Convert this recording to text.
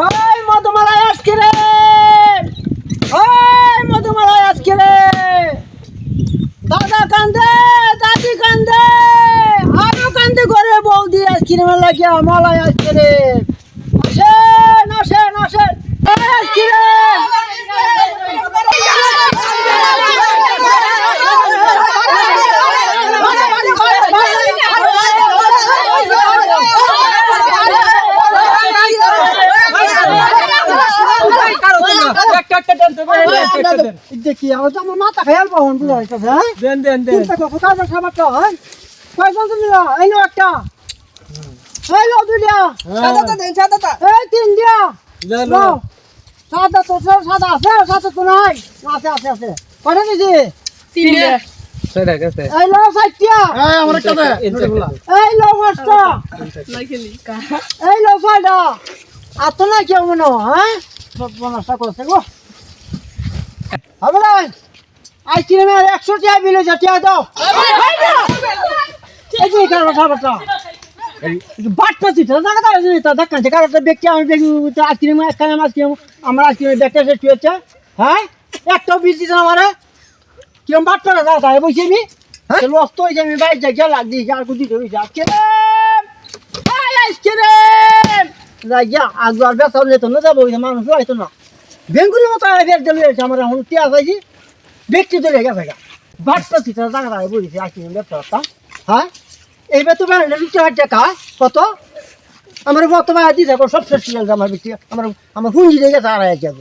ওই মধুমালা আজকে রে। ওই মধুমালা আজকে রে। দাদা কান্দে, দাদি কান্দে, আরও কান্দে ঘরে বৌদি আইসক্রিমের লাগিয়া মালাই আজকে রে। আসেন আসেন আসেন। দেখি আমার তো আমার মাথা খেয়াল পাবন বুঝা যাইতেছে হ্যাঁ? দেন দেন দেন। করো কারবার খাবারটা হয়? কয়জন তুমি এই লো একটা। এই লো দুইটা। সাদাটা দেন সাদাটা। এই তিন দিয়া। লো সাদা তো সব সাদা আছে সাদা তো নাই। আছে আছে আছে। কয়টা দিছি তিনটে সেটা গেছে এই লো সাইটিয়া এই আমার একটা দে। এই লো পাঁচটা এই লো ছয়টা। আর তো না কেউ মনে হয়, হ্যাঁ? সব নষ্ট করছে গো। হবে না আইসক্রিমের একশো টাকা বিলে যা টাকা দাও। এই যে কারবার খাবারটা বাট পাচ্ছি তো দেখা যায় তা দেখাচ্ছে কারোটা ব্যক্তি আমি দেখি আইসক্রিম একখানে আইসক্রিম আমার আইসক্রিমের ব্যাগটা শেষ হয়েছে হ্যাঁ? একটাও বিল দিচ্ছে না আমারে। কিরম বাট পারে দাও তাই বলছি আমি। লস তো হয়েছে আমি বাইরে যাই গেলাম দিয়েছি আর কুদি ধরেছি আইসক্রিম আইসক্রিম যাইয়া আর ব্যবসা যেত না যাব মানুষ হয়তো না। বেঙ্গুলির মতো বের দিলে আমার এখন টিয়া পাইছি ব্যক্তি তো গেছে গা। বাট পাচ্ছি তো জায়গা দাঁড়িয়ে বলেছি আইসক্রিম ব্যবসা হ্যাঁ? এইবার তো বাড়লে দু চার টাকা কত? আমার বর্তমানে দিতে সব শেষ আমার আমার আমার হুঞ্জি গেছে আড়াই হাজার